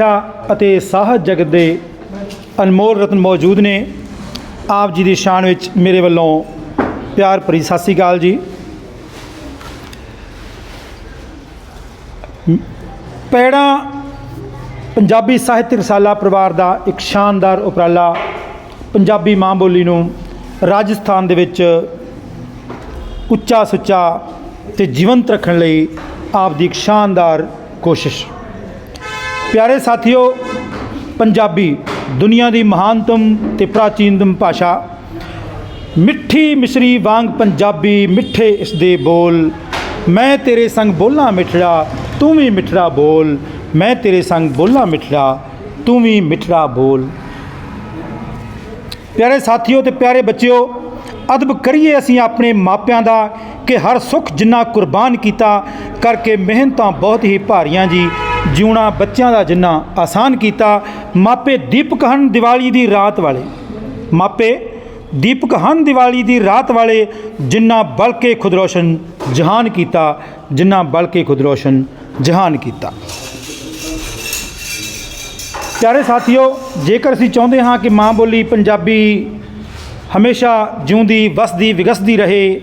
ਸਿੱਖਿਆ ਅਤੇ ਸਾਹਿਤ ਜਗਤ ਦੇ ਅਨਮੋਲ ਰਤਨ ਮੌਜੂਦ ਨੇ। ਆਪ ਜੀ ਦੀ ਸ਼ਾਨ ਵਿੱਚ ਮੇਰੇ ਵੱਲੋਂ ਪਿਆਰ ਭਰੀ ਸਤਿ ਸ੍ਰੀ ਅਕਾਲ ਜੀ। ਪੈੜਾ ਪੰਜਾਬੀ ਸਾਹਿਤ ਰਸਾਲਾ ਪਰਿਵਾਰ ਦਾ ਇੱਕ ਸ਼ਾਨਦਾਰ ਉਪਰਾਲਾ ਪੰਜਾਬੀ ਮਾਂ ਬੋਲੀ ਨੂੰ ਰਾਜਸਥਾਨ ਦੇ ਵਿੱਚ ਉੱਚਾ ਸੁੱਚਾ ਤੇ ਜੀਵੰਤ ਰੱਖਣ ਲਈ ਆਪ ਦੀ ਇੱਕ ਸ਼ਾਨਦਾਰ ਕੋਸ਼ਿਸ਼। ਪਿਆਰੇ ਸਾਥੀਓ, ਪੰਜਾਬੀ ਦੁਨੀਆ ਦੀ ਮਹਾਨਤਮ ਤੇ ਪ੍ਰਾਚੀਨਤਮ ਭਾਸ਼ਾ। ਮਿੱਠੀ ਮਿਸ਼ਰੀ ਵਾਂਗ ਪੰਜਾਬੀ ਮਿੱਠੇ ਇਸ ਦੇ ਬੋਲ। ਮੈਂ ਤੇਰੇ ਸੰਗ ਬੋਲਾਂ ਮਿੱਠੜਾ, ਤੂੰ ਵੀ ਮਿੱਠੜਾ ਬੋਲ। ਮੈਂ ਤੇਰੇ ਸੰਗ ਬੋਲਾਂ ਮਿੱਠੜਾ, ਤੂੰ ਵੀ ਮਿੱਠੜਾ ਬੋਲ। ਪਿਆਰੇ ਸਾਥੀਓ ਤੇ ਪਿਆਰੇ ਬੱਚਿਓ, ਅਦਬ ਕਰੀਏ ਅਸੀਂ ਆਪਣੇ ਮਾਪਿਆਂ ਦਾ ਕਿ ਹਰ ਸੁੱਖ ਜਿੰਨਾ ਕੁਰਬਾਨ ਕੀਤਾ, ਕਰਕੇ ਮਿਹਨਤਾਂ ਬਹੁਤ ਹੀ ਭਾਰੀਆਂ ਜੀ। ਜਿਉਣਾ ਬੱਚਿਆਂ ਦਾ ਜਿੰਨਾ ਆਸਾਨ ਕੀਤਾ, ਮਾਪੇ ਦੀਪਕ ਹਨ ਦੀਵਾਲੀ ਦੀ ਰਾਤ ਵਾਲੇ। ਮਾਪੇ ਦੀਪਕ ਹਨ ਦੀਵਾਲੀ ਦੀ ਰਾਤ ਵਾਲੇ, ਜਿੰਨਾ ਬਲ ਕੇ ਖੁਦ ਰੋਸ਼ਨ ਜਹਾਨ ਕੀਤਾ, ਜਿੰਨਾ ਬਲ ਕੇ ਖੁਦ ਰੋਸ਼ਨ ਜਹਾਨ ਕੀਤਾ। ਪਿਆਰੇ ਸਾਥੀਓ, ਜੇਕਰ ਅਸੀਂ ਚਾਹੁੰਦੇ ਹਾਂ ਕਿ ਮਾਂ ਬੋਲੀ ਪੰਜਾਬੀ ਹਮੇਸ਼ਾ ਜਿਉਂਦੀ, ਵਸਦੀ, ਵਿਗਸਦੀ ਰਹੇ,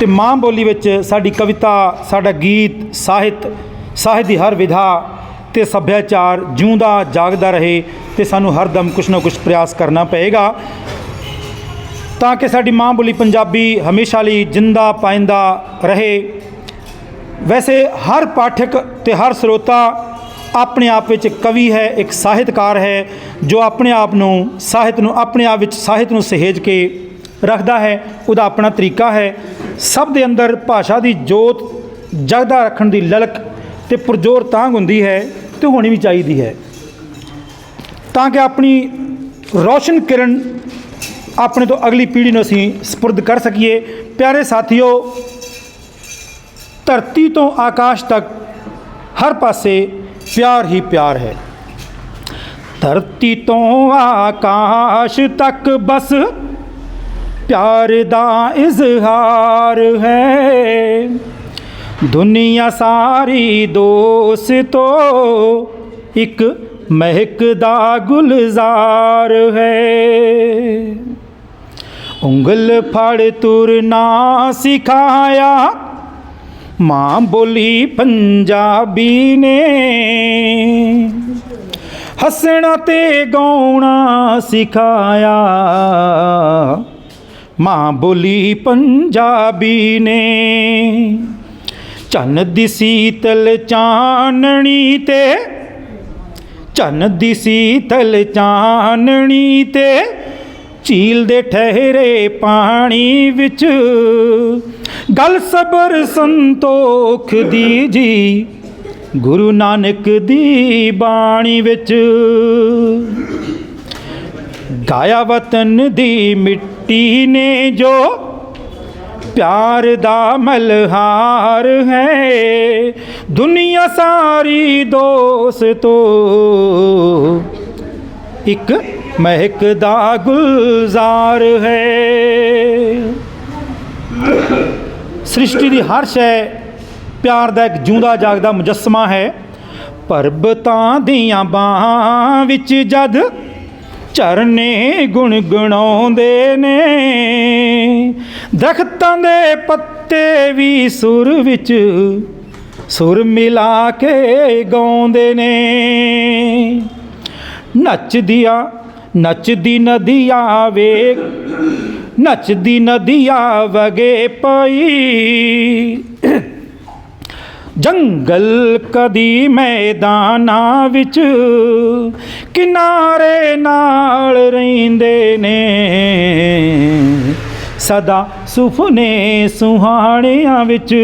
ਤੇ ਮਾਂ ਬੋਲੀ ਵਿੱਚ ਸਾਡੀ ਕਵਿਤਾ, ਸਾਡਾ ਗੀਤ, ਸਾਹਿਤ ਸਾਹਿਤ ਦੀ ਹਰ ਵਿਧਾ ਤੇ ਸੱਭਿਆਚਾਰ ਜਿਉਂਦਾ, ਜਾਗਦਾ ਰਹੇ ਤੇ ਸਾਨੂੰ ਹਰਦਮ ਕੁਛ ਨਾ ਕੁਛ ਪ੍ਰਯਾਸ ਕਰਨਾ ਪਏਗਾ। ਤਾਂ ਕਿ ਸਾਡੀ ਮਾਂ ਬੋਲੀ ਪੰਜਾਬੀ ਹਮੇਸ਼ਾ ਲਈ ਜਿੰਦਾ ਪਾਇੰਦਾ ਰਹੇ। ਵੈਸੇ ਹਰ ਪਾਠਕ ਤੇ ਹਰ ਸਰੋਤਾ ਆਪਣੇ ਆਪ ਵਿੱਚ ਕਵੀ ਹੈ, ਇੱਕ ਸਾਹਿਤਕਾਰ ਹੈ, ਜੋ ਆਪਣੇ ਆਪ ਨੂੰ ਸਾਹਿਤ ਨੂੰ, ਆਪਣੇ ਆਪ ਵਿੱਚ ਸਾਹਿਤ ਨੂੰ ਸਹੇਜ ਕੇ ਰੱਖਦਾ ਹੈ। ਉਹਦਾ ਆਪਣਾ ਤਰੀਕਾ ਹੈ। ਸਭ ਦੇ ਅੰਦਰ ਭਾਸ਼ਾ ਦੀ ਜੋਤ, ਜਗਦਾ ਰੱਖਣ ਦੀ ਲਲਕ ਤੇ ਪੁਰਜੋਰ ਤਾਂਗ ਹੁੰਦੀ ਹੈ ਤੇ ਹੋਣੀ ਵੀ ਚਾਹੀਦੀ ਹੈ। ਤਾਂ ਕਿ ਆਪਣੀ ਰੋਸ਼ਨ ਕਿਰਨ ਆਪਣੇ ਤੋਂ ਅਗਲੀ ਪੀੜ੍ਹੀ ਨੂੰ ਅਸੀਂ ਸਪੁਰਦ ਕਰ ਸਕੀਏ। ਪਿਆਰੇ ਸਾਥੀਓ, ਧਰਤੀ ਤੋਂ ਆਕਾਸ਼ ਤੱਕ ਹਰ ਪਾਸੇ ਪਿਆਰ ਹੀ ਪਿਆਰ ਹੈ। ਧਰਤੀ ਤੋਂ ਆਕਾਸ਼ ਤੱਕ ਬਸ ਪਿਆਰ ਦਾ ਇਜ਼ਹਾਰ ਹੈ। ਦੁਨੀਆ ਸਾਰੀ ਦੋਸਤੋ, ਇੱਕ ਮਹਿਕਦਾ ਗੁਲਜ਼ਾਰ ਹੈ। ਉਂਗਲ ਫੜ ਤੁਰਨਾ ਸਿਖਾਇਆ, ਮਾਂ ਬੋਲੀ ਪੰਜਾਬੀ ਨੇ। ਹੱਸਣਾ ਤੇ ਗਾਉਣਾ ਸਿਖਾਇਆ, ਮਾਂ ਬੋਲੀ ਪੰਜਾਬੀ ਨੇ। ਚੰਨ ਦੀ ਸੀਤਲ ਚਾਨਣੀ ਤੇ ਚੰਨ ਦੀ ਸੀਤਲ ਚਾਨਣੀ ਤੇ, ਝੀਲ ਦੇ ਠਹਿਰੇ ਪਾਣੀ ਵਿੱਚ। ਗੱਲ ਸਬਰ ਸੰਤੋਖ ਦੀ ਜੀ ਗੁਰੂ ਨਾਨਕ ਦੀ ਬਾਣੀ ਵਿੱਚ। ਗਾਇਆ ਵਤਨ ਦੀ ਮਿੱਟੀ ਨੇ ਜੋ ਪਿਆਰ ਦਾ ਮਲਹਾਰ ਹੈ। ਦੁਨੀਆ ਸਾਰੀ ਦੋਸਤੋ। ਇੱਕ ਮਹਿਕਦਾ ਗੁਲਜ਼ਾਰ ਹੈ। ਸ੍ਰਿਸ਼ਟੀ ਦੀ ਹਰ ਸ਼ੈ ਪਿਆਰ ਦਾ ਇੱਕ ਜੂੰਦਾ ਜਾਗਦਾ ਮੁਜੱਸਮਾ ਹੈ। ਪਰਬਤਾਂ ਦੀਆਂ ਬਾਹਾਂ ਵਿੱਚ ਜਦ ਝਰਨੇ ਗੁਣਗੁਣਾਉਂਦੇ ਨੇ। ਦਰਖਤਾਂ ਦੇ ਪੱਤੇ ਵੀ ਸੁਰ ਵਿੱਚ ਸੁਰ ਮਿਲਾ ਕੇ ਗਾਉਂਦੇ ਨੇ। ਨੱਚਦੀਆਂ, ਨੱਚਦੀ ਨਦੀਆਂ ਵੇਖ ਨੱਚਦੀ ਨਦੀਆਂ ਵਗੇ ਪਈ। ਜੰਗਲ ਕਦੀ ਮੈਦਾਨਾਂ ਵਿੱਚ ਕਿਨਾਰੇ ਨਾਲ ਰਹਿੰਦੇ ਨੇ। ਸਦਾ ਸੁਫਨੇ ਸੁਹਾਣਿਆਂ ਵਿੱਚ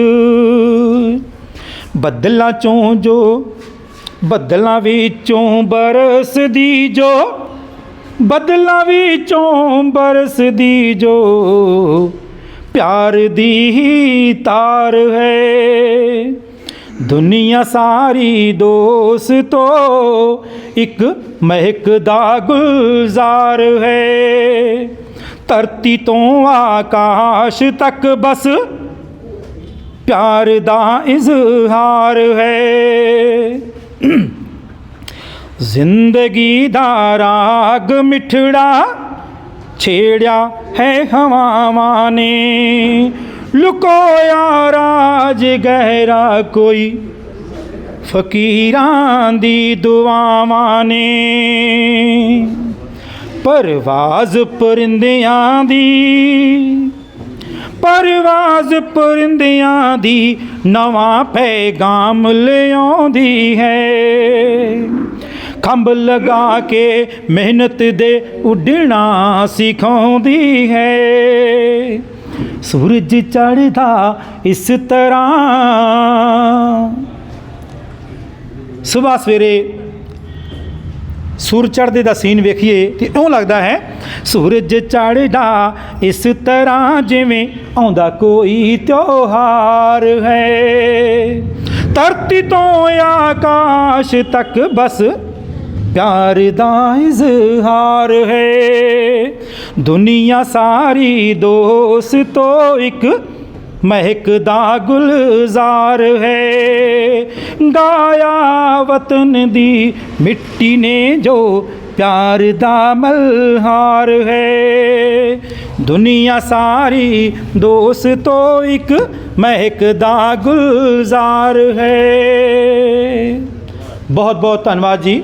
ਬੱਦਲਾਂ ਚੋਂ ਜੋ, ਬੱਦਲਾਂ ਵਿੱਚੋਂ ਬਰਸਦੀ ਜੋ, ਬੱਦਲਾਂ ਵਿੱਚੋਂ ਬਰਸਦੀ ਜੋ, ਪਿਆਰ ਦੀ ਹੀ ਤਾਰ ਹੈ। ਦੁਨੀਆ ਸਾਰੀ ਦੋਸਤੋ, ਇੱਕ ਮਹਿਕਦਾ ਗੁਲਜ਼ਾਰ ਹੈ। ਧਰਤੀ ਤੋਂ ਆਕਾਸ਼ ਤੱਕ ਬਸ ਪਿਆਰ ਦਾ ਇਜ਼ਹਾਰ ਹੈ। ਜ਼ਿੰਦਗੀ ਦਾ ਰਾਗ ਮਿਠੜਾ ਛੇੜਿਆ ਹੈ ਹਵਾਵਾਂ ਨੇ। ਲੁਕੋਇਆ ਰਾਜ ਗਹਿਰਾ ਕੋਈ। ਫਕੀਰਾਂ ਦੀ ਦੁਆਵਾਂ ਨੇ। ਪਰਵਾਜ਼ ਪਰਿੰਦਿਆਂ ਦੀ। ਪਰਵਾਜ਼ ਪਰਿੰਦਿਆਂ ਦੀ ਨਵਾਂ ਪੈਗਾਮ ਲਿਆਉਂਦੀ ਹੈ। ਖੰਭ ਲਗਾ ਕੇ ਮਿਹਨਤ ਦੇ ਉੱਡਣਾ ਸਿਖਾਉਂਦੀ ਹੈ। ਸੂਰਜ ਚੜਦਾ ਇਸ ਤਰ੍ਹਾਂ। ਸਵੇਰ ਸਵੇਰੇ ਸੂਰਜ ਚੜ੍ਹਦੇ ਦਾ ਸੀਨ ਵੇਖੀਏ ਤੇ ਇਉਂ ਲੱਗਦਾ ਹੈ, ਸੂਰਜ ਚੜ੍ਹਦਾ ਇਸ ਤਰ੍ਹਾਂ ਜਿਵੇਂ ਆਉਂਦਾ ਕੋਈ ਤਿਉਹਾਰ ਹੈ। ਧਰਤੀ ਤੋਂ ਆਕਾਸ਼ ਤੱਕ ਬਸ ਪਿਆਰ ਦਾ ਇਜ਼ਹਾਰ ਹੈ। ਦੁਨੀਆ ਸਾਰੀ ਦੋਸ ਤੋਂ ਇੱਕ ਮਹਿਕਦਾ ਗੁਲਜ਼ਾਰ ਹੈ। ਗਾਇਆ ਵਤਨ ਦੀ ਮਿੱਟੀ ਨੇ ਜੋ ਪਿਆਰ ਦਾ ਮਲਹਾਰ ਹੈ। ਦੁਨੀਆ ਸਾਰੀ ਦੋਸ ਤੋਂ ਇੱਕ ਮਹਿਕਦਾ ਗੁਲਜ਼ਾਰ ਹੈ। ਬਹੁਤ ਬਹੁਤ ਧੰਨਵਾਦ ਜੀ।